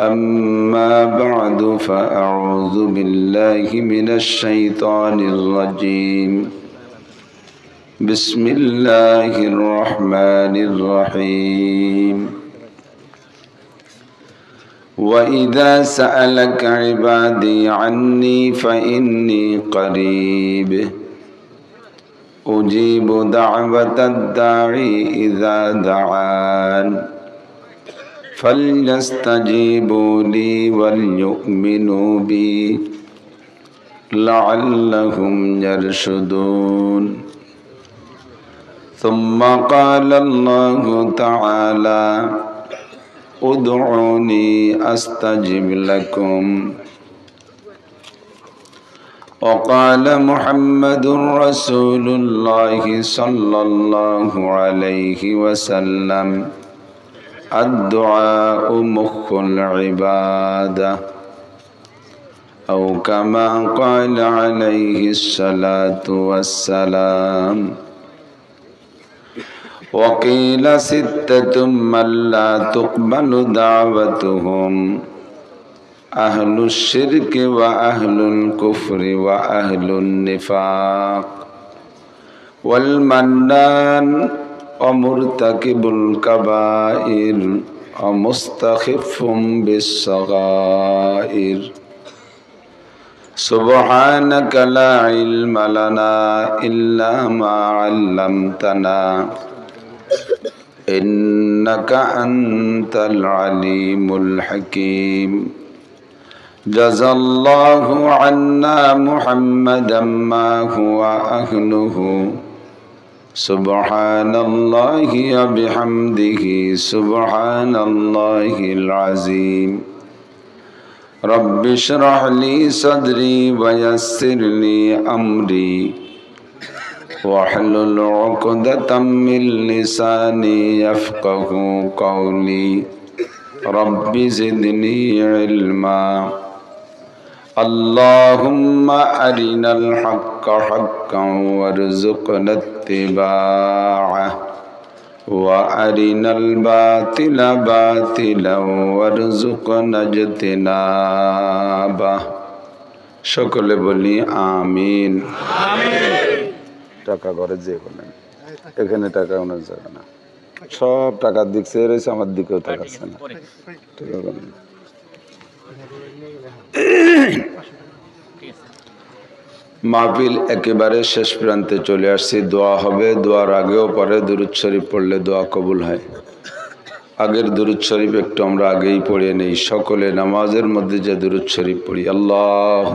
أما بعد فأعوذ بالله من الشيطان الرجيم. بسم الله الرحمن الرحيم. وإذا سألك عبادي عني فإني قريب. أجيب دعوة الداعي إذا دعان. فليستجيبوا لي وليؤمنوا بي لعلهم يرشدون ثم قال الله تعالى ادعوني استجب لكم وقال محمد رسول الله صلى الله عليه وسلم الدعاء مخ العبادة. أو كما قال عليه الصلاة والسلام وقيل ستة من لا تقبل دعوتهم أهل الشرك وأهل الكفر وأهل النفاق. والمنان ومرتكب الكبائر ومستخف بالصغائر سبحانك لا علم لنا إلا ما علمتنا إنك أنت العليم الحكيم جزى الله عنا محمدا ما هو أهله سبحان الله وبحمده سبحان الله العظيم رب اشرح لي صدري ويسر لي أمري واحلل عقدة من لساني يفقه قولي رب زدني علما. اللهم أرنا الحق حقا وارزقنا اتباعه وأرنا الباطل باطلا وارزقنا اجتنابه সকলে বলি আমিন আমিন টাকা ঘরে যে কোনো এখানে টাকা ওনার যাবে না সব টাকার দিক চেয়ে রয়েছে আমার দিকেও তাকাচ্ছে না টাকা কোনো না। মাহফিল একেবারে শেষ প্রান্তে চলে আসছি দোয়া হবে দোয়ার আগেও পরে দুরুদ শরীফ পড়লে দোয়া কবুল হয় আগের দুরুদ শরীফ একটু আমরা আগেই পড়ে নেই সকলে নামাজের মধ্যে যে দুরুদ শরীফ পড়ি আল্লাহ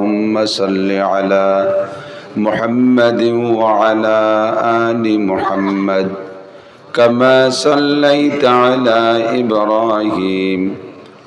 সাল্লি আলা محمد وعلى آل محمد كما صليت على إبراهيم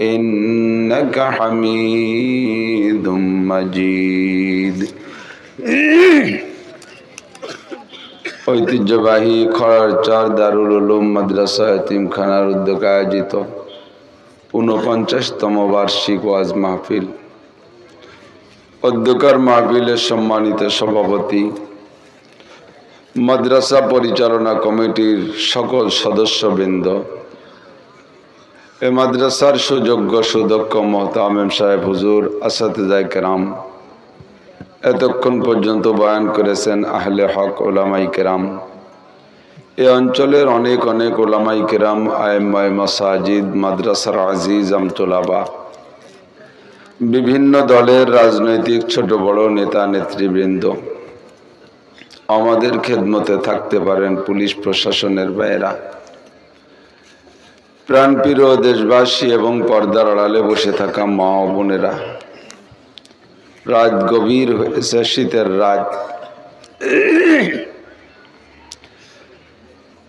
إنك حميد مجيد ঐতিহ্যবাহী খড়ারচর দারুল উলুম মাদ্রাসা এতিমখানার উদ্যোগে আয়োজিত ঊনপঞ্চাশতম বার্ষিক ওয়াজ মাহফিল অধ্যকার মাহফিলের সম্মানিত সভাপতি মাদ্রাসা পরিচালনা কমিটির সকল সদস্যবৃন্দ এ মাদ্রাসার সুযোগ্য সুদক্ষ মহতামেম সাহেব হুজুর আসাতেজায় কেরাম, এতক্ষণ পর্যন্ত বয়ান করেছেন আহলে হক ওলামাই কেরাম। এ অঞ্চলের অনেক অনেক ওলামাই কেরাম আয়মায় মাসাজিদ, মাদ্রাসার আজিজ, আমতোলাবা। বিভিন্ন দলের রাজনৈতিক ছোট বড় নেতা নেতৃবৃন্দ। আমাদের খেদমতে থাকতে পারেন পুলিশ প্রশাসনের বাইরা প্রাণপ্রিয় দেশবাসী এবং পর্দার আড়ালে বসে থাকা মা বোনেরা, রাত গভীর হয়েছে, শীতের রাত।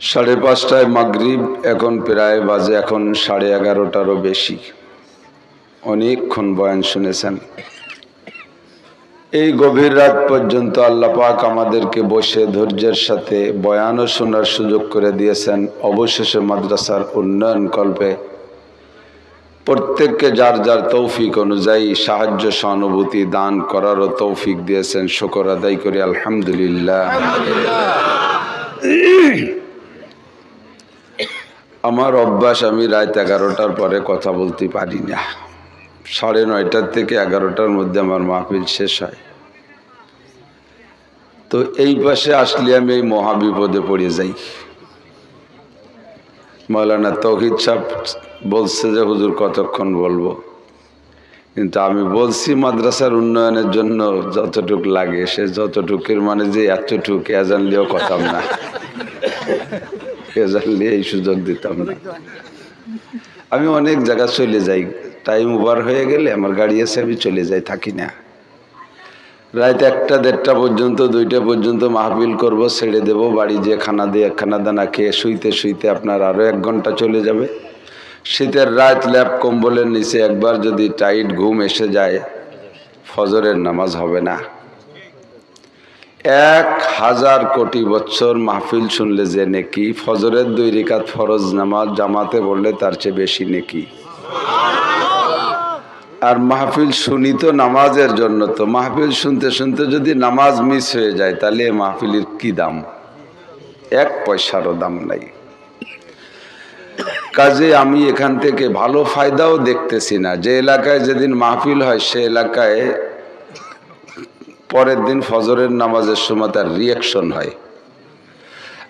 সাড়ে পাঁচটায় মাগরিব, এখন প্রায় বাজে, এখন সাড়ে এগারোটারও বেশি। অনেকক্ষণ বয়ান শুনেছেন। এই গভীর রাত পর্যন্ত আল্লাহ পাক আমাদেরকে বসে ধৈর্যের সাথে বয়ানও শোনার সুযোগ করে দিয়েছেন। অবশেষে মাদ্রাসার উন্নয়ন কল্পে প্রত্যেককে যার যার তৌফিক অনুযায়ী সাহায্য, সহানুভূতি, দান করারও তৌফিক দিয়েছেন। শকর আদায় করি, আলহামদুলিল্লাহ। আমার অভ্যাস, আমি রাত এগারোটার পরে কথা বলতে পারি না। সাড়ে নয়টার থেকে এগারোটার মধ্যে আমার মাহফিল শেষ হয়। তো এই পাশে আসলে আমি এই মহাবিপদে পড়ে যাই। মৌলানা তৌহিদ সাহ বলছে যে, হুজুর, কতক্ষণ বলব? কিন্তু আমি বলছি, মাদ্রাসার উন্নয়নের জন্য যতটুক লাগে, সে যতটুকের মানে যে এতটুক, এ জানলেও কথাম না। এ জানলে এই সুযোগ দিতাম না। আমি অনেক জায়গা চলে যাই। টাইম ওভার হয়ে গেলে আমার গাড়ি এসে আমি চলে যাই, থাকি না। রাত একটা, দেড়টা পর্যন্ত, দুইটা পর্যন্ত মাহফিল করব, ছেড়ে দেব, বাড়ি যেয়ে খানা দিয়ে খানা দানা খেয়ে শুইতে শুইতে আপনার আরও এক ঘণ্টা চলে যাবে। শীতের রাত ল্যাপ কম্বলের নিচে একবার যদি টাইট ঘুম এসে যায়, ফজরের নামাজ হবে না। এক হাজার কোটি বছর মাহফিল শুনলে যে নেকি, ফজরের দুই রিকাত ফরজ নামাজ জামাতে বললে তার চেয়ে বেশি নেকি। আর মাহফিল শুনি তো নামাজের জন্য তো। মাহফিল শুনতে শুনতে যদি নামাজ মিস হয়ে যায়, তাহলে মাহফিলের কি দাম? এক পয়সারও দাম নাই। কাজে আমি এখান থেকে ভালো ফায়দাও দেখতেছি না। যে এলাকায় যেদিন মাহফিল হয়, সে এলাকায় পরের দিন ফজরের নামাজের সময় তার রিয়াকশন হয়।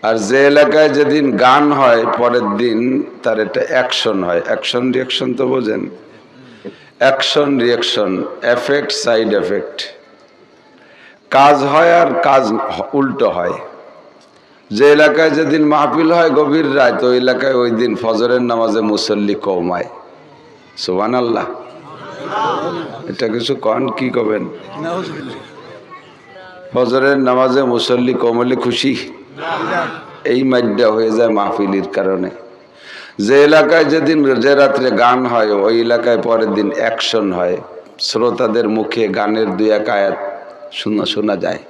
আর যে এলাকায় যেদিন গান হয়, পরের দিন তার এটা অ্যাকশন হয়। অ্যাকশন রিয়াকশন তো বোঝেন। Action reaction effect, side effect. কাজ হয় আর কাজ উল্টো হয়। যে এলাকায় যেদিন মাহফিল হয়, গভীর রাত, ওই এলাকায় ওই দিন ফজরের নামাজে মুসল্লি কমায়। সুবান আল্লাহ এটা কিছু কন, কি কবেন? ফজরের নামাজে মুসল্লি কমলে খুশি? এই মাড্ডা হয়ে যায় মাহফিলির কারণে। যে এলাকায় যেদিন যে রাত্রে গান হয়, ওই এলাকায় পরের দিন অ্যাকশন হয়। শ্রোতাদের মুখে গানের দুই এক আয়াত শোনা শোনা যায়।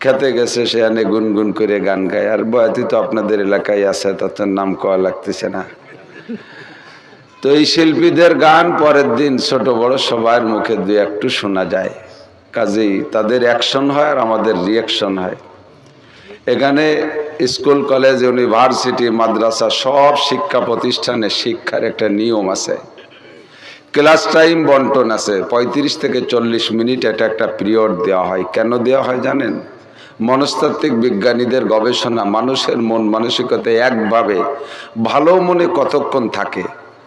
খেতে গেছে সেখানে গুনগুন করে গান গায়। আর বয়াতি তো আপনাদের এলাকায় আছে তাদের নাম কওয়া লাগতেছে না। তো এই শিল্পীদের গান পরের দিন ছোট বড় সবার মুখে দু একটু শোনা যায়। কাজেই তাদের অ্যাকশন হয় আর আমাদের রিয়াকশন হয়। এখানে স্কুল, কলেজ, ইউনিভার্সিটি, মাদ্রাসা সব শিক্ষা প্রতিষ্ঠানে শিক্ষার একটা নিয়ম আছে। ক্লাস টাইম বন্টন আছে। পঁয়ত্রিশ থেকে চল্লিশ মিনিট এটা একটা পিরিয়ড দেওয়া হয়। কেন দেওয়া হয় জানেন? মনস্তাত্ত্বিক বিজ্ঞানীদের গবেষণা মানুষের মন মানসিকতা একভাবে ভালো মনে কতক্ষণ থাকে?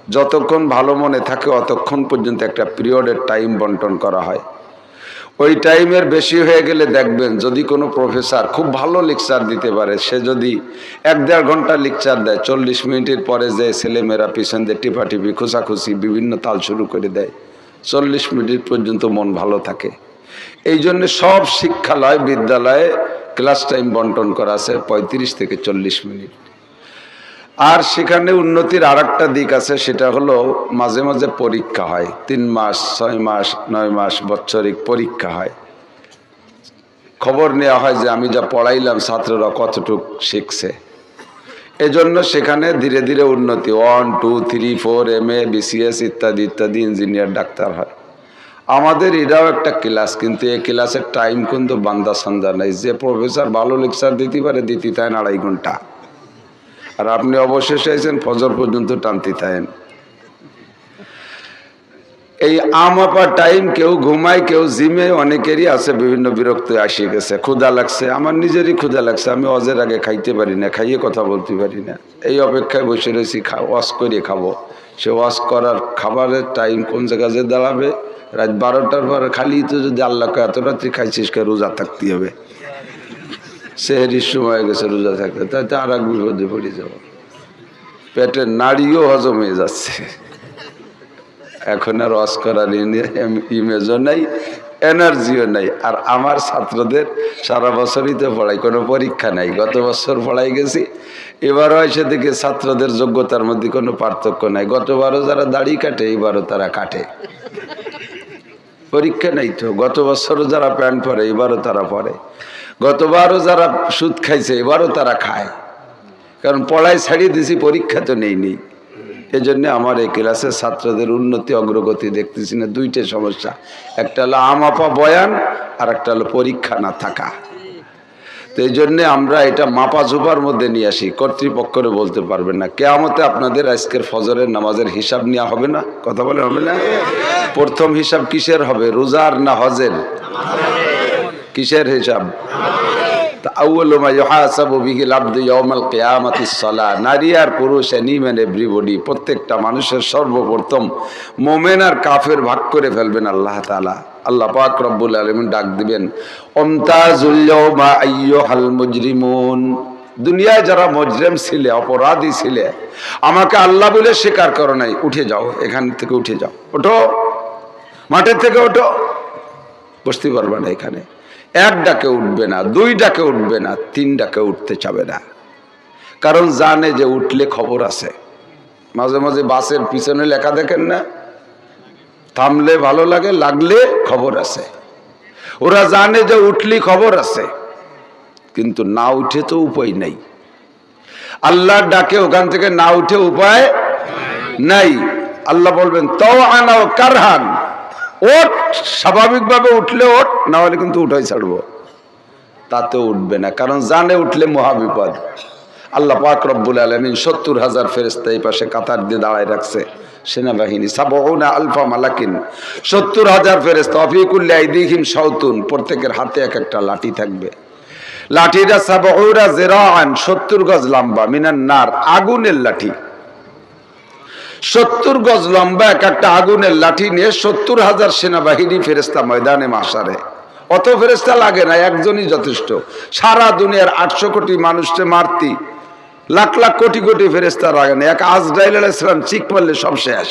যতক্ষণ ভালো মনে থাকে, অতক্ষণ পর্যন্ত একটা পিরিয়ডের টাইম বন্টন করা হয়। ওই টাইমের বেশি হয়ে গেলে দেখবেন যদি কোনো প্রফেসর খুব ভালো লেকচার দিতে পারে, সে যদি এক দেড় ঘণ্টা লেকচার দেয়, চল্লিশ মিনিটের পরে যে ছেলেমেয়েরা পিছন দিয়ে টিপাটিপি খোসাখুসি বিভিন্ন তাল শুরু করে দেয়, চল্লিশ মিনিট পর্যন্ত মন ভালো থাকে। এই জন্য সব শিক্ষালয়, বিদ্যালয়ে ক্লাস টাইম বন্টন করা আছে পঁয়ত্রিশ থেকে চল্লিশ মিনিট। আর সেখানে উন্নতির আর দিক আছে, সেটা হলো মাঝে মাঝে পরীক্ষা হয়। তিন মাস, ছয় মাস, নয় মাস বৎসরিক পরীক্ষা হয়। খবর নেওয়া হয় যে আমি যা পড়াইলাম ছাত্ররা কতটুক শিখছে। এজন্য সেখানে ধীরে ধীরে উন্নতি one two three four M A BCS ইত্যাদি ইত্যাদি ইঞ্জিনিয়ার ডাক্তার হয়। আমাদের এটাও একটা ক্লাস কিন্তু এই ক্লাসের টাইম কিন্তু বান্দা সান্দা নাই। যে প্রফেসর ভালো লেকচার দিতে পারে, দিতে তাই আড়াই ঘণ্টা। আর আপনি অবশেষে আইছেন, ফজর পর্যন্ত টানতে থাকেন। এই আমাপা টাইম কেউ ঘুমায়, কেউ জিমে, অনেকেরই আছে বিভিন্ন বিরক্ত আসে গেছে, ক্ষুধা লাগছে। আমার নিজেরই ক্ষুধা লাগছে, আমি অজের আগে খাইতে পারি না, খাইয়ে কথা বলতে পারি না। এই অপেক্ষায় বসে রয়েছি ওয়াশ করে খাব। সে ওয়াশ করার খাবারের টাইম কোন জায়গায় যে দাঁড়াবে? রাত বারোটার পর খালি তো যদি আল্লাহ এত রাত্রি খাইছিস রোজা থাকতে হবে। সেহেরির সময় গেছে, রোজা থাকতে। তাতে আর এক বিপদে পড়ে যাব। পেটের নাড়িও হজম হয়ে যাচ্ছে। এখন আর রস করার ইমেজও নাই, এনার্জিও নাই। আর আমার ছাত্রদের সারা বছরই তো পড়াই, কোনো পরীক্ষা নাই। গত বছর পড়াই গেছি, এবারও এসে দেখে ছাত্রদের যোগ্যতার মধ্যে কোনো পার্থক্য নাই। গতবারও যারা দাড়ি কাটে, এবারও তারা কাটে। পরীক্ষা নাই তো। গত বছরও যারা প্যান্ট পরে, এবারও তারা পরে। গতবারও যারা সুদ খাইছে, এবারও তারা খায়। কারণ পড়ায় ছাড়িয়ে দিছি, পরীক্ষা তো নেই নেই। এই জন্য আমার এই ক্লাসের ছাত্রদের উন্নতি, অগ্রগতি দেখতেছি না। দুইটা সমস্যা। একটা হলো আমাপা বয়ান, আর একটা হলো পরীক্ষা না থাকা। তো এই জন্যে আমরা এটা মাপা ঝোপার মধ্যে নিয়ে আসি। কর্তৃপক্ষরে বলতে পারবেন না। কেয়ামতে আপনাদের আজকের ফজরের নামাজের হিসাব নেওয়া হবে না? কথা বলে হবে না? প্রথম হিসাব কিসের হবে? রোজার না হজের? কিসের হিসাব? নারী আর পুরুষ প্রত্যেকটা মানুষের সর্বপ্রথম মোমেন আর কাফের ভাগ করে ফেলবেন আল্লাহ তাআলা। আল্লাহ পাক রব্বুল আলামিন ডাক দিবেন মুজরিমুন। দুনিয়ায় যারা মজরেম ছিলে, অপরাধী ছিলে, আমাকে আল্লাহ বলে স্বীকার করো নাই, উঠে যাও, এখান থেকে উঠে যাও। ওঠো, মাঠের থেকে ওঠো। বসতে পারবে না এখানে। এক ডাকে উঠবে না দুই ডাকে উঠবে না তিন ডাকে উঠতে চাবে না। কারণ জানে যে উঠলে খবর আছে। মাঝে মাঝে বাসের পিছনে লেখা দেখেন না? থামলে ভালো লাগে, লাগলে খবর আছে। ওরা জানে যে উঠলি খবর আছে, কিন্তু না উঠে তো উপায় নাই। আল্লাহর ডাকে, ওখান থেকে না উঠে উপায় নাই। আল্লাহ বলবেন তো আনাও কারহান। ওট স্বাভাবিকভাবে উঠলে ওট না হলে কিন্তু উঠাই ছাড়বো। তাতে উঠবে না, কারণ জানে উঠলে মহাবিপদ। আল্লাহ পাক রব্বুল আলমিন সত্তর হাজার ফেরেস্তা এই পাশে কাতার দিয়ে দাঁড়ায় রাখছে। সেনাবাহিনী সাবনা আলফা মালাকিন। সত্তর হাজার ফেরেস্তা অফিকুল্লা ইদিহিম সাউতুন। প্রত্যেকের হাতে এক একটা লাঠি থাকবে। লাঠিটা সাবরা জেরান সত্তর গজ লম্বা মিনার নার আগুনের লাঠি। সত্তর গজ লম্বা এক একটা আগুনের লাঠি নিয়ে সত্তর হাজার সেনাবাহিনী ফেরেস্তা ময়দানে মাসারে। অত ফেরেস্তা লাগে না, একজনই যথেষ্ট। সারা দুনিয়ার আটশো কোটি মানুষকে মারতি, লাখ লাখ কোটি কোটি ফেরেস্তা লাগে না। এক আজরাইল আলাইসালাম চিক মারলে সব শেষ।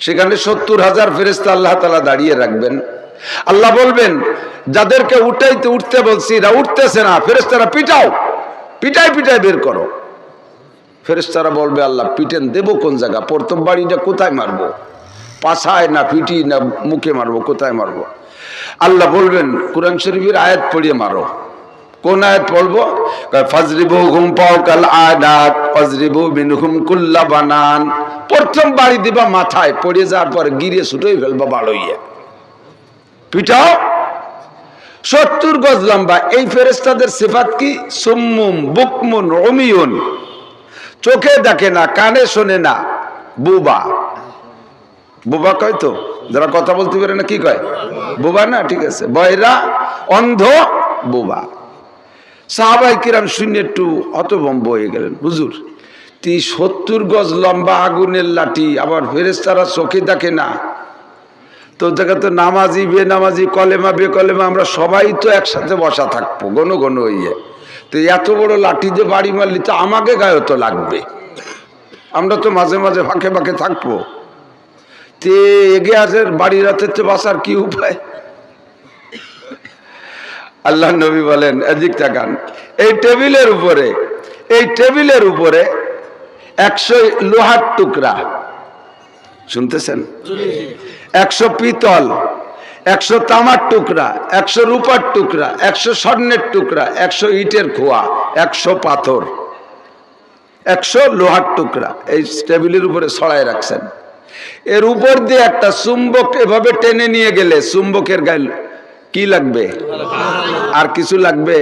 সেখানে সত্তর হাজার ফেরেস্তা আল্লাহ তালা দাঁড়িয়ে রাখবেন। আল্লাহ বলবেন, যাদেরকে উঠাইতে উঠতে বলছি, এরা উঠতেছে না। ফেরেস্তারা পিটাও পিটাই পিটাই বের করো। ফেরেস্তারা বলবে, আল্লাহ, পিটেন দেবো কোন জায়গা? প্রথম বাড়িটা কোথায় মারবো? পাছায় না পিটি না মুখে মারবো? কোথায় মারবো? আল্লাহ বলবেন, কোরআন শরীফের আয়াত পড়িয়ে মারো। কোন আয়াত পড়ব? ফাজরিবু হুম পাও কাল আদাত, ফাজরিবু বিনহুম কুল্লা বানান। প্রথম বাড়ি দিবা মাথায়, পড়ে যাওয়ার পর গিরে ছুটোই ফেলবা বাড়ইয়া পিটাও সত্তর গজ লম্বা। এই ফেরেস্তাদের সিফাত কি? সুম্মুম, বুকমুন অমিয়ন চোখে দেখে না, কানে শোনে না। বুবা। বুবা কয় তো? যারা কথা বলতে পারে না, কি কয়? বুবা না? ঠিক আছে। বয়রা, অন্ধ, বুবা। সাহাবাই কিরাম শূন্য একটু হতভম্ব হয়ে গেলেন। হুজুর, তি সত্তর গজ লম্বা আগুনের লাঠি আবার ফেরেস্তারা চোখে দেখে না। তো জায়গা তো নামাজি বে নামাজি কলেমা বে কলেমা আমরা সবাই তো একসাথে বসা থাকব, ঘন ঘন ইয়ে তো এত বড় লাঠি যে বাড়ি মারলি, তো আমাকে গায়ে তো লাগবে। আমরা তো মাঝে মাঝে ফাঁকে ফাঁকে থাকব। তে এগে আছে বাড়ি রাতের তো বাসার কি উপায়? আল্লাহ নবী বলেন, এদিক তাকান। এই টেবিলের উপরে, এই টেবিলের উপরে একশো লোহার টুকরা। শুনতেছেন? একশো পিতল। একশো তামার টুকরা, একশো রূপার টুকরা, একশো স্বর্ণের টুকরা, একশো ইটের খোয়া, একশো পাথর, একশো লোহার টুকরা এই টেবিলের উপরে ছড়াই রাখছেন। এর উপর দিয়ে একটা চুম্বক এভাবে টেনে নিয়ে গেলে চুম্বকের গায়ে কি লাগবে? আর কিছু লাগবে?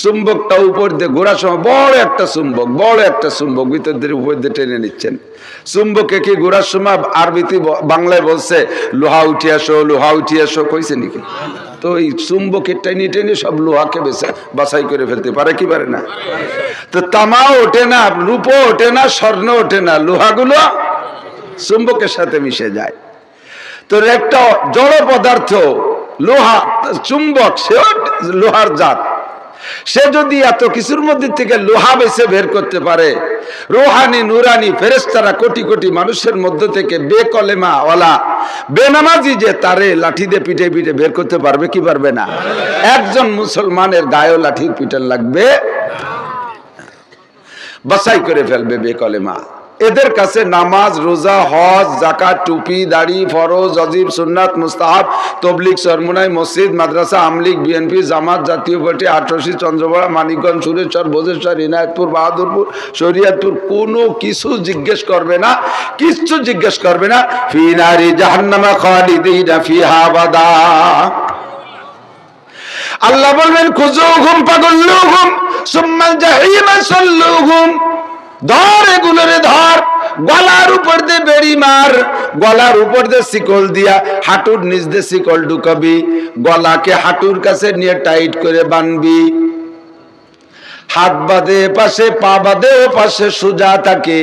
চুম্বকটা উপর দিয়ে ঘোরার সময় বড় একটা চুম্বক, বড় একটা চুম্বক, ভিতর দিয়ে উপর দিয়ে টেনে নিচ্ছেন। চুম্বকে কি ঘোরার সময় আরবিতে বাংলায় বলছে, লোহা উঠে আসো, লোহা উঠে আসো কইছে নাকি? তো এই চুম্বকের টেনে টেনে সব লোহাকে বেছে বাছাই করে ফেলতে পারে কি পারে না? তো তামা ওঠে না রূপো ওঠে না, স্বর্ণ ওঠে না, লোহাগুলো চুম্বকের সাথে মিশে যায়। তোর একটা জড় পদার্থ, লোহা, চুম্বক, সেও লোহার জাত। সে যদি এত কিছুর মধ্যে থেকে লোহা বেছে বের করতে পারে, রোহানি, নুরানি ফেরেস্তারা কোটি কোটি মানুষের মধ্যে থেকে বেকলেমা ওলা বেনামাজি যে তারে লাঠি দিয়ে পিঠে পিঠে বের করতে পারবে কি পারবে না? একজন মুসলমানের গায়ে লাঠির পিঠে লাগবে বাসাই করে ফেলবে বেকলেমা। এদের কাছে নামাজ, রোজা, হজ জাকাত টুপি, দাড়ি, ফরজ, অজিব, সুন্নাত, মুস্তাহাব তবলিক সরমুনাই, মসজিদ, মাদ্রাসা আমলিক বিএনপি, জামাত, জাতীয় পার্টি আঠারোশি চন্দ্রপাড়া, মানিকগঞ্জ, সুরেশ্বর, ভোজেশ্বর, ইনায়তপুর, বাহাদুরপুর, শরিয়াতপুর, কোনো কিছু জিজ্ঞেস করবে না, কিচ্ছু জিজ্ঞেস করবে না। ফিনারি জাহান্নামা খালিদিনা ফিহা বাদা। আল্লাহ বলবেন, খুজুহুম, পাগল্লুহুম, সুম্মাল জাহিমা সাল্লুহুম। ধর এগুলোরে ধর। গলার উপর দিয়ে বেড়ি মার। গলার উপর দিয়ে শিকল দিয়া হাঁটুর নিচ দিয়ে শিকল ঢুকাবি। গলাকে হাঁটুর কাছে নিয়ে টাইট করে বানবি। হাত বাঁধে পাশে, পা বাঁধে পাশে সোজা থাকে।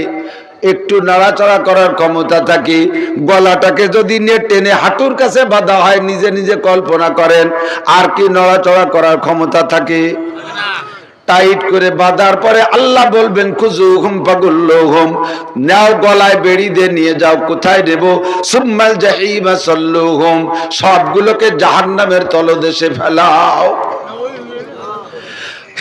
একটু নাড়াচাড়া করার ক্ষমতা থাকে। গলাটাকে যদি নিয়ে টেনে হাঁটুর কাছে বাঁধা হয়, নিজে নিজে কল্পনা করেন, আর কি নড়াচড়া করার ক্ষমতা থাকে? টাইট করে বাঁধার পরে আল্লাহ বলবেন, খুজু হুম পাগুল হুম, নাও গলায় বেড়ি দিয়ে নিয়ে যাও, কোথায় দেব? সুম্মাল জাহিমা সল্লু হুম, সবগুলোকে জাহান্নামের তলদেশে ফেলাও।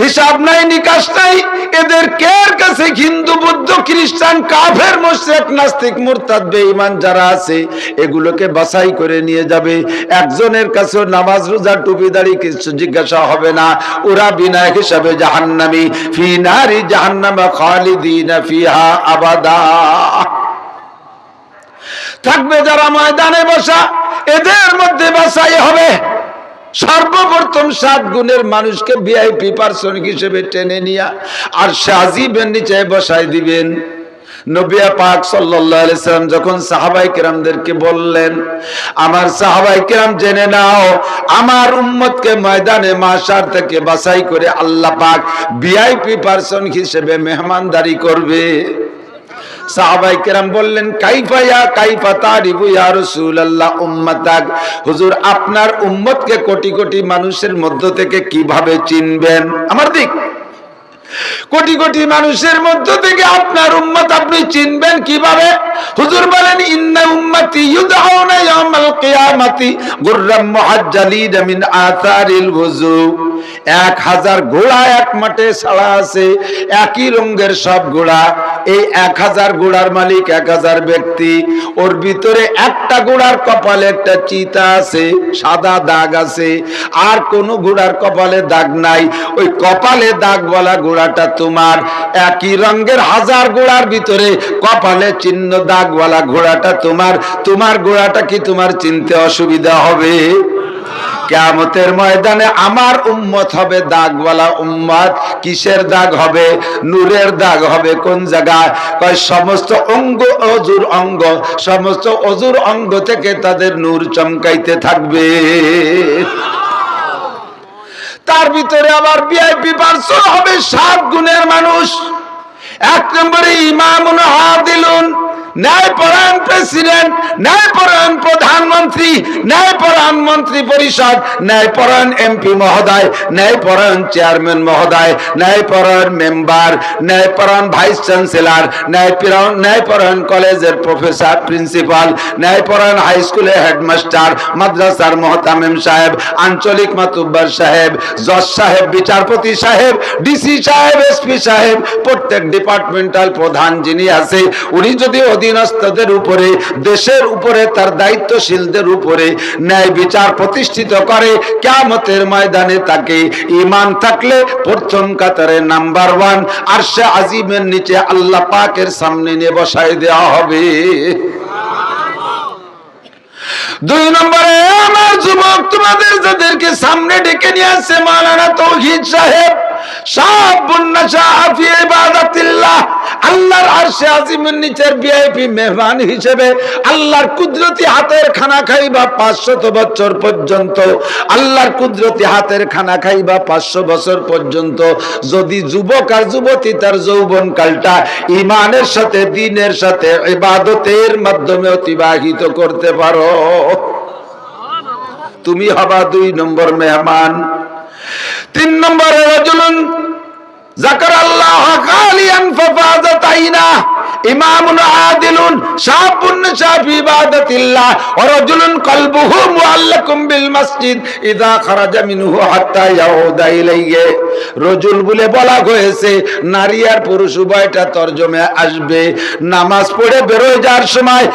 হিসাব নাই, নিকাশ নাই। এদের কের কাছে হিন্দু, বৌদ্ধ, খ্রিস্টান, কাফের, মোশরেক, নাস্তিক, মুরতাদ, বেঈমান যারা আছে, এগুলোকে বাছাই করে নিয়ে যাবে। একজনের কাছে নামাজ, রোজা, টুপি, দাড়ি কিছু জিজ্ঞাসা হবে না। ওরা বিনা হিসাবে জাহান্নামী। ফি নারি জাহান্নামা খালিদিনা ফিহা আবাদা। থাকবে যারা ময়দানে বসা, এদের মধ্যে বাছাই হবে। সর্বপ্রথম সাত গুণের মানুষকে ভিআইপি পার্সন হিসেবে টেনে নিয়া আর সাজিবেন নিচে বসাই দিবেন। নবিয়া পাক যখন সাহাবাই বললেন, আমার সাহাবাই জেনে নাও, আমার ময়দানে বাছাই করে আল্লাহ পাক পার্সন হিসেবে মেহমানদারি করবে। সাহাবাই কেরাম বললেন হুজুর আপনার কোটি কোটি মানুষের মধ্য থেকে কীভাবে চিনবেন? আমার দিক। কোটি কোটি মানুষের মধ্য থেকে আপনার উম্মত আপনি চিনবেন কীভাবে? হুজুর বলেন, ইন্না উম্মতি ইউদআউনা ইয়াউমাল কিয়ামাতি গুররাম মুহাজ্জালিন মিন আথারিল ওযু এক হাজার ঘোড়া এক মাঠে ছাড়া আছে, একই রঙের সব ঘোড়া। এই এক হাজার ঘোড়ার মালিক এক হাজার ব্যক্তি। ওর ভিতরে একটা ঘোড়ার কপালে একটা চিতা আছে, সাদা দাগ আছে। আর কোন ঘোড়ার কপালে দাগ নাই। ওই কপালে দাগ বলা ঘোড়াটা তোমার। একই রঙের হাজার ঘোড়ার ভিতরে কপালে চিহ্ন দাগওয়ালা ঘোড়াটা তোমার। তোমার ঘোড়াটা কি তোমার চিনতে অসুবিধা হবে? কেয়ামতের ময়দানে আমার উম্মত হবে দাগওয়ালা উম্মত। কিসের দাগ হবে? নূরের দাগ হবে কোন জায়গায়? কয়, সমস্ত অঙ্গ অজুর অঙ্গ, সমস্ত অজুর অঙ্গ থেকে তাদের নূর চমকাইতে থাকবে। তার ভিতরে আবার বিআইপি পার্সন হবে সাত গুণের মানুষ। এক নম্বরে ইমামুন হাদিলুন ন্যায়পরায়ণ প্রেসিডেন্ট ন্যায়পরায়ণ প্রধানমন্ত্রী ন্যায়পরায়ণ মন্ত্রী পরিষদ ন্যায়পরায়ণ এমপি মহোদয় ন্যায়পরায়ণ চেয়ারম্যান মহোদয় ন্যায়পরায়ণ মেম্বার ন্যায়পরায়ণ ভাইস চ্যান্সেলর ন্যায়পরায়ণ ন্যায়পরায়ণ কলেজের প্রফেসর, প্রিন্সিপাল ন্যায়পরায়ণ হাই স্কুলের হেডমাস্টার, মাদ্রাসার মহতামিম সাহেব, আঞ্চলিক মাতুব্বার সাহেব, জজ সাহেব, বিচারপতি সাহেব, ডিসি সাহেব, এসপি সাহেব, প্রত্যেক ডিপার্টমেন্টাল প্রধান যিনি আছে, উনি যদি অধীনস্থদের উপরে, দেশের উপরে, তার দায়িত্বশীলদের উপরে ন্যায় বিচার প্রতিষ্ঠিত করে। কেমতের ময়দানে তাকে ইমান থাকলে প্রথম কাতারে নাম্বার ওয়ান। আর সে আজিমের নিচে আল্লাহ পাকের সামনে নিয়ে বসাই দেওয়া হবে। দুই নম্বরে, আমার যুবক, তোমাদের যাদেরকে সামনে ডেকে নিয়ে আসছে মালানা তৌহিদ সাহেব আল্লাহর আরশে আজিমের নিচের ভিআইপি মেহমান হিসেবে আল্লাহর কুদরতি হাতের খানা খাইবা পাঁচশত বছর পর্যন্ত, আল্লাহর কুদরতি হাতের খানা খাইবা পাঁচশো বছর পর্যন্ত। যদি যুবক আর যুবতী তার যৌবন কালটা ইমানের সাথে, দিনের সাথে, ইবাদতের মাধ্যমে অতিবাহিত করতে পারো। তুমি হবা দুই নম্বর মেহমান। তিন নম্বরে রজুলুন জাকার আল্লাহ কালিয়ান ফাফাজাত আইনা রজুল বলে, বলা হয়েছে, নারী আর পুরুষ উভয়টা তর্জমে আসবে। নামাজ পড়ে বেরোয় সময়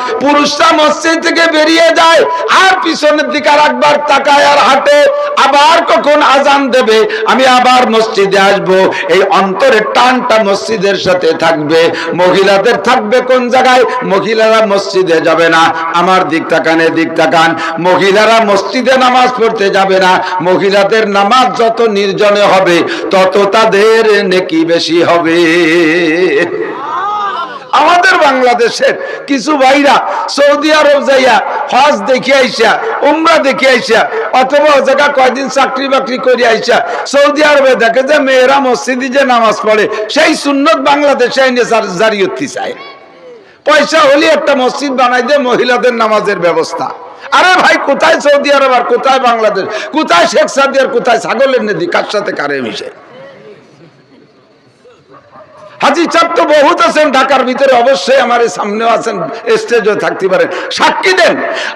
মসজিদ থেকে বেরিয়ে যায়, আর পিছনের দিকে আর একবার তাকায় আর হাঁটে, আবার কখন আজান দেবে, আমি আবার মসজিদে আসব। এই অন্তরের টানটা মসজিদের সাথে থাকবে। মহিলাদের থাকবে কোন জায়গায়? মহিলারা মসজিদে যাবে না। আমার দিক তাকান দিক তাকান। মহিলারা মসজিদে নামাজ পড়তে যাবে না। মহিলাদের নামাজ যত নির্জনে হবে, তত তাদের নেকি বেশি হবে। আমাদের বাংলাদেশের কিছু ভাইরা সৌদি আরব যাইয়া হজ দেখে আইসা, উমরা দেখে আইসা, অথবা জায়গা কয়দিন চাকরি বাকরি করে আইসা, সৌদি আরবে দেখে যে মেয়েরা মসজিদে যে নামাজ পড়ে, সেই সুন্নত বাংলাদেশে এনে জার- করতে চায়। পয়সা হলে একটা মসজিদ বানাই দে মহিলাদের নামাজের ব্যবস্থা। আরে ভাই, কোথায় সৌদি আরব আর কোথায় বাংলাদেশ? কোথায় শেখ সাদি আর কোথায় ছাগলের নদী? কার সাথে কারে মিশে? হাজি চাপ তো বহুত আছেন, ঢাকার ভিতরে অবশ্যই আমার সামনেও আছেন স্টেজও থাকতে পারেন। সাক্ষী দেন,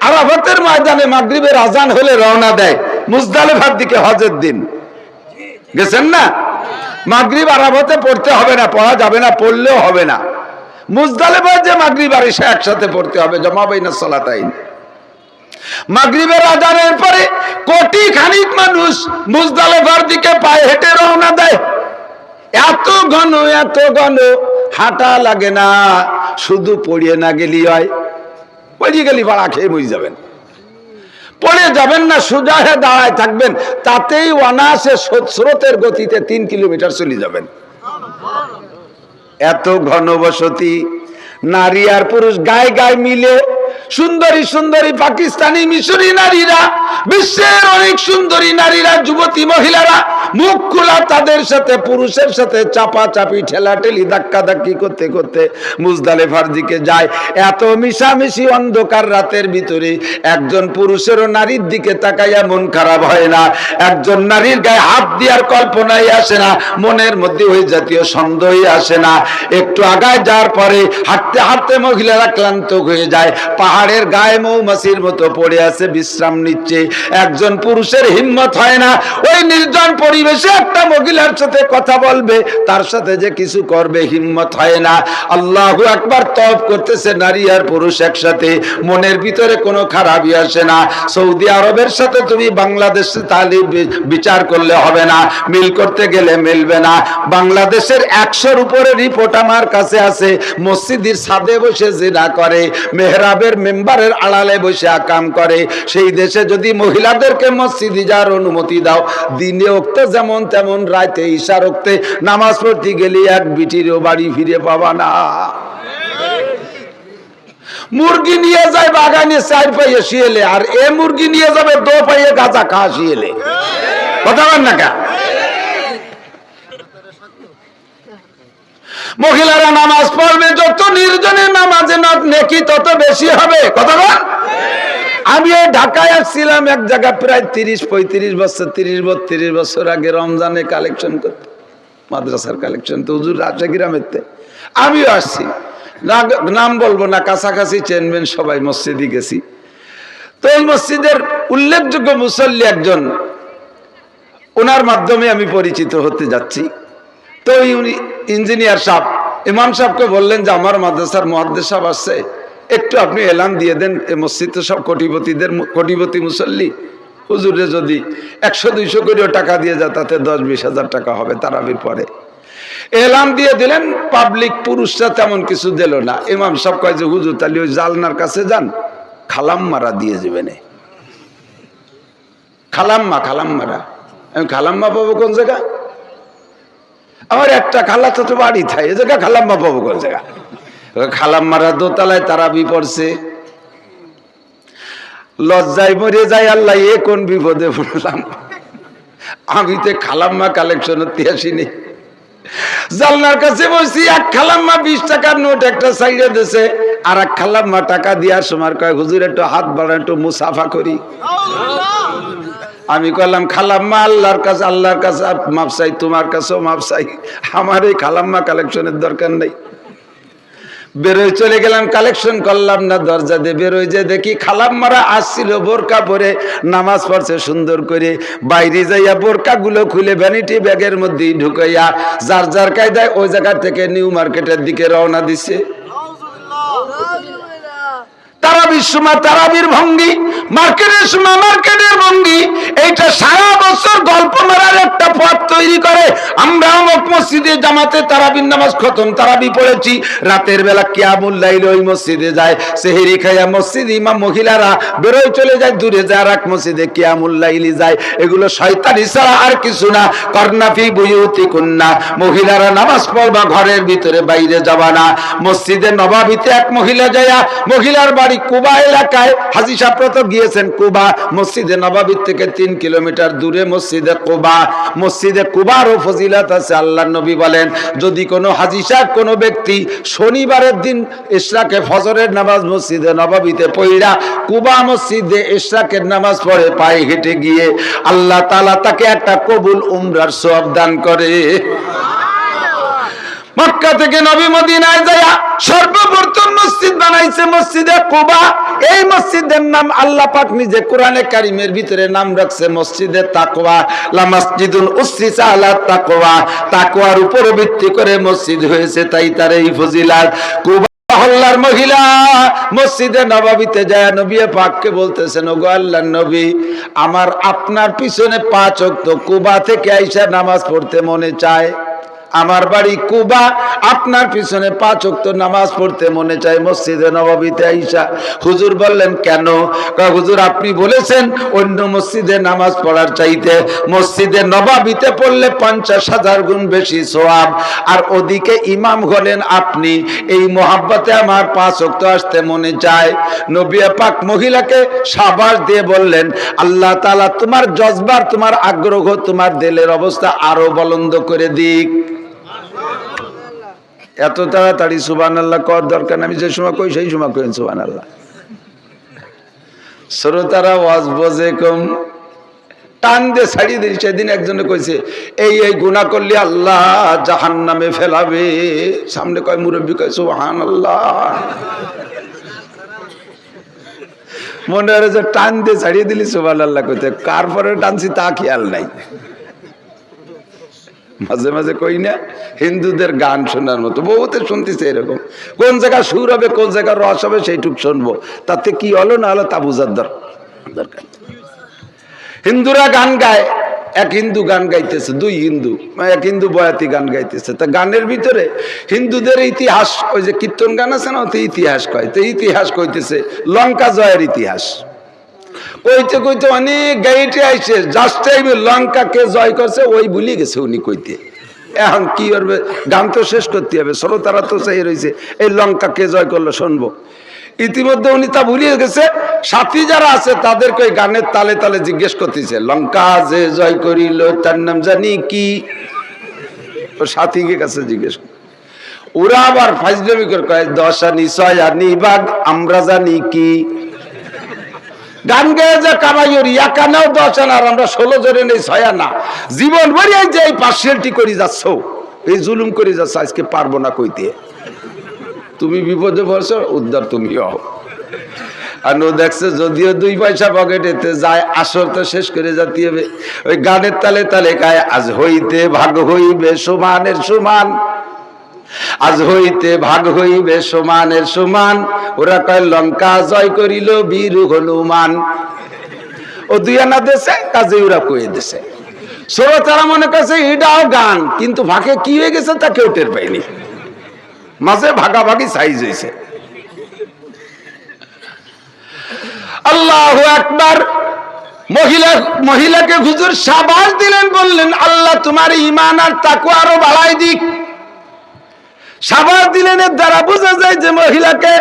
আরাফাতের ময়দানে মাগরিবের আজান হলে রওনা দেয়, মুজদালেফার দিকে হজের দিন। গেছেন না? মাগরিব আরাফাতে পড়তে হবে না, পড়া যাবে না, পড়লেও হবে না। মুজদালেফার যে মাগরিব আর এসে একসাথে পড়তে হবে, জমা বাইনা সলাতাইন মাগরিবের আজানের পরে কোটি খানিক মানুষ মুজদালেফার দিকে পায়ে হেঁটে রওনা দেয়। এত ঘন এত ঘন, হাঁটা লাগে না, শুধু পড়িয়ে না গেলি হয়। পড়িয়ে গেলি ভাড়া খেয়ে বই যাবেন। পড়ে যাবেন না, সোজা হয়ে দাঁড়ায় থাকবেন, তাতেই স্রোত- স্রোতের গতিতে তিন কিলোমিটার চলে যাবেন। এত ঘন বসতি, নারী আর পুরুষ গায়ে গায়ে মিলে সুন্দরী সুন্দরী পাকিস্তানি মিশরি নারীরা, বিশ্বের অনেক সুন্দরী নারীরা, যুবতী মহিলারা, মুখ খোলা তাদের সাথে, পুরুষের সাথে চাপা চাপি ঠেলা ঠেলি ধাক্কা ধাক্কি করতে করতে মুজদালেফার দিকে যায়। এত মিশামিশি অন্ধকার রাতের ভিতরে একজন পুরুষেরও নারীর দিকে তাকাইয়া মন খারাপ হয় না। একজন নারীর গায়ে হাত দেওয়ার কল্পনাই আসে না, মনের মধ্যে ওই জাতীয় সন্দেহই আসে না। একটু আগায় যাওয়ার পরে হাঁটতে হাঁটতে মহিলারা ক্লান্ত হয়ে যায় পাহাড়ের গায়ে মৌমাছির মতো পড়ে আছে, বিশ্রাম নিচ্ছে। একজন পুরুষের হিম্মত হয় না। ওই নির্জন পরিবেশে একটা মহিলার সাথে কথা বলবে, তার সাথে যে কিছু করবে, হিম্মত হয় না। আল্লাহ একবার তপ করতেছে, নারী আর পুরুষ একসাথে। মনের ভিতরে কোনো খারাপই আসে না। সৌদি আরবের সাথে তুমি বাংলাদেশে তাহলে বিচার করলে হবে না। মিল করতে গেলে মিলবে না। বাংলাদেশের একশোর উপরে রিপোর্ট আমার কাছে আছে। মসজিদের ছাদে বসে জেনা করে। মেহরাবের মেম্বারের আড়ালে বসে আকাম করে। সেই দেশে যদি মহিলাদেরকে মসজিদে যাওয়ার অনুমতি দাও, দিনে উক্তে যেমন তেমন রাতে ঈশার উক্তে নামাজ পড়তে গেলে এক বিটিরও বাড়ি ফিরে পাবা না। মুরগি নিয়ে যায় বাগানে, চার পাইয়ে শিয়েলে, আর এ মুরগি নিয়ে যাবে দো পাইয়ে গাঁজা খা শিয়েলে। কথা বল না কা মহিলারা নামাজ পড়বে, যত নির্জনে নামাজে নেকি তত বেশি হবে। কথা বল। আমি ঢাকায় আসছিলাম, এক জায়গায় প্রায় তিরিশ, পঁয়ত্রিশ বছর, তিরিশ, বত্রিশ বছর আগে রমজানে কালেকশন করতে। মাদ্রাসার কালেকশন তো হুজুর গ্রামের আমিও আসছি। নাম বলব না, কাছাকাছি চেনবেন সবাই, মসজিদে গেছি। তো এই মসজিদের উল্লেখযোগ্য মুসল্লি একজন, ওনার মাধ্যমে আমি পরিচিত হতে যাচ্ছি। তো উনি ইঞ্জিনিয়ার সাহেব, ইমাম সাহেবকে বললেন যে আমার মাদ্রাসার মহাদ্দেশ সাহেব আসছে একটু আপনি এলান দিয়ে দেন এই মসজিদ তো সব কোটিপতিদের কোটিপতি মুসল্লি। হুজুরে যদি একশো, দুইশো করেও টাকা দিয়ে যায়, তাতে দশ, বিশ হাজার টাকা হবে তারাবির পরে। এলান দিয়ে দিলেন, পাবলিক পুরুষরা তেমন কিছু দিল না। ইমাম সাহেব কয় যে, হুজুর, তাহলে ওই জালনার কাছে যান, খালাম মারা দিয়ে যাবেন খালাম্মা, খালাম্মারা। আমি খালাম্মা পাবো কোন জায়গা আমার একটা খালা তো বাড়ি থাকে এ জায়গা খালাম্মা পাবো কোন জায়গা খালাম্মারা দোতলায় তারা পড়ছে। লজ্জায় মরে যায় আল্লাহ, এ কোন বিপদে পড়লাম? আমি তো খালাম্মা কালেকশন আসিনি জালনার কাছে বসি, এক খালাম্মা বিশ টাকার নোট একটা সাইডে দিছে, আর এক খালাম্মা টাকা দেওয়ার সময় কয়, হুজুর, একটু হাত বাড়া একটু মুসাফা করি। আমি করলাম খালাম্মা, আল্লাহর কাছে আল্লাহর কাছে মাপসাই তোমার কাছেও মাপসাই আমার এই খালাম্মা কালেকশনের দরকার নেই। বেরোয় চলে গেলাম কালেকশন করলাম না, দরজা দিয়ে বেরোয় যে দেখি খালাম মারা আসছিল বোরকা পরে, নামাজ পড়ছে সুন্দর করে। বাইরে যাইয়া বোরকা গুলো খুলে ভ্যানিটি ব্যাগের মধ্যে ঢুকাইয়া, যার যার কায়দায় ওই জায়গা থেকে নিউ মার্কেটের দিকে রওনা দিছে। তারাবির সময় তারাবির ভঙ্গি মার্কেটের সময় মার্কেটের ভঙ্গি। এইটা সারা বছর গল্প একটা পথ তৈরি করে। আমরা অমুক মসজিদে জামাতে তারাবির নামাজ খতম, তারাবি পড়েছি। রাতের বেলা কিয়ামুল লাইল ওই মসজিদে যায়, সেহেরি খাইয়া মসজিদ মহিলারা বেরোয় চলে যায়, দূরে যায় মসজিদে কিয়ামুল লাইলি যায়। এগুলো শয়তানি আর কিছু না। কর্ণাফি বুয়ুতি কন্যা মহিলারা নামাজ পড়বা, ঘরের ভিতরে বাইরে যাবা না। মসজিদে নবাবিতে এক মহিলা যায়া, মহিলার বাড়ি কুবা এলাকায় হাজি সাহেব তো গিয়েছেন কুবা, মসজিদে নবাবির থেকে তিন কিলোমিটার দূরে মসজিদে কুবা। মসজিদে কুবারও ফজিলত আছে আল্লাহ নবী বলেন, যদি কোনো হাজি সাহেব, কোনো ব্যক্তি শনিবারের দিন ইশরাকে, ফজরের নামাজ মসজিদে নবাবিতে পড়া কুবা মসজিদে ইশরাকের নামাজ পড়ে, পায়ে হেঁটে গিয়ে আল্লাহ তাআলা তাকে একটা কবুল, উমরার সওয়াব দান করে। মক্কা থেকে নবী মদিনায় যায় সর্বপ্রথম মসজিদ বানাইছে মসজিদে কুবা। এই মসজিদের নাম আল্লাহ পাক নিজে কোরআনে কারিমের ভিতরে নাম রাখছে মসজিদে তাকওয়া। লা মসজিদুন উসসিসা আলা তাকওয়া। তাকওয়ার উপর ভিত্তি করে মসজিদ হয়েছে, তাই তার এই ফজিলাত। কুবা মহল্লার মহিলা মসজিদে নবাবিতে যায়, নবী পাককে বলতেছেন, ওগো আল্লাহর নবী, আমার আপনার পিছনে পাঁচ ওয়াক্ত কুবা থেকে আইসা নামাজ পড়তে মনে চায়। আমার বাড়ি কুবা, আপনার পিছনে পাঁচ ওয়াক্ত নামাজ পড়তে মনে চায় মসজিদে নবাবিতে আইসা। হুজুর বললেন, কেন? হুজুর, আপনি বলেছেন অন্য মসজিদে নামাজ পড়ার চাইতে মসজিদে নবাবিতে পড়লে পঞ্চাশ হাজার গুণ বেশি সোয়াব। আর ওদিকে ইমাম হলেন আপনি, এই মোহাব্বতে আমার পাঁচ ওয়াক্ত আসতে মনে চায়। নবী পাক মহিলাকে সাবাস দিয়ে বললেন, আল্লাহ তালা তোমার জজবার, তোমার আগ্রহ, তোমার দিলের অবস্থা আরও বলন্দ করে দিক। এত তাড়াতাড়ি সুবান আল্লাহ কর দরকার। আমি যে সময় কই, সেই সময় কইন সুবান আল্লাহ শ্রোতারা ওয়াজ বোঝে কম, টান দিয়ে ছাড়িয়ে দিই সেদিন একজনে কইছে, এই এই গুণা করলে আল্লাহ জাহান নামে ফেলাবে। সামনে কয়, মুরব্বী কয় সুহান আল্লাহ মনে হয় যে টান দিয়ে ছাড়িয়ে দিলি সুবান আল্লাহ কইতে। কার পরে টানছি তা খেয়াল নাই। মাঝে মাঝে কই না, হিন্দুদের গান শোনার মতো। বহুতে শুনতেছে এরকম। কোন জায়গা সুর হবে, কোন জায়গা রস হবে, সেইটুক শুনব। তাতে কি হলো, না হলো, তা বুঝার দরকার হিন্দুরা গান গায়, এক হিন্দু গান গাইতেছে, দুই হিন্দু, এক হিন্দু বয়াতি গান গাইতেছে। তা গানের ভিতরে হিন্দুদের ইতিহাস, ওই যে কীর্তন গান আছে না, ওতে ইতিহাস কয়। তো ইতিহাস কইতেছে, লঙ্কা জয়ের ইতিহাস। কইতে কইতে অনেক গাইটে আইছে। জাস্ট টাইমে লঙ্কা কে জয় করছে, ওই ভুলে গেছে উনি কইতে। এখন কি করবে? গান তো শেষ করতে হবে। শ্রোতারা তো চাই রয়েছে এই লঙ্কা কে জয় করল, শুনব। ইতিমধ্যে উনি তা ভুলিয়ে গেছে। সাথী যারা আছে, তাদেরকে ওই গানের তালে তালে জিজ্ঞেস করতেছে, লঙ্কা যে জয় করিল, তার নাম জানি কি? ও সাথীকে কাছে জিজ্ঞেস ওরা আবার ফাইজলামি করে কয়, দশ আনি, ছয় আনি, বাঘ, আমরা জানি কি? গান গেয়ে যে কামাইরি একানেও দশ আনা আমরা ষোলো জনে নেই, ছয় আনা। জীবন ভরিয়ে যে এই পার্সিয়ালটি করে যাচ্ছ, এই জুলুম করে যাচ্ছ, আজকে পারব না কইতে। তুমি বিপদে পড়ছো, উদ্ধার তুমি হও। আর ও দেখছে, যদিও দুই পয়সা পকেটেতে যায়, আসর তো শেষ করে যাতে হবে। ওই গানের তালে তালে গায়ে, আজ হইতে ভাগ হইবে সমানের সমান। আজ হইতে ভাগ হইবে সমানের সমান। ওরা কয়, লঙ্কা জয় করিল, বীর হনুমান ও দুই আনা দেশে কাজে ওরা কয়ে দেশে। শ্রোতারা মনে করছে এটাও গান। কিন্তু ভাগে কি হয়ে গেছে তা কেউ টের পায়নি। মাঝে ভাগাভাগি সাইজ হয়েছে আল্লাহ একবার মহিলা, মহিলাকে হুজুর সাবাস দিলেন, বললেন, আল্লাহ তোমার ইমান আর তাকু আরও বাড়াই দিক। সাবাস দিলেন এর দ্বারা বোঝা যায় যে মহিলাকে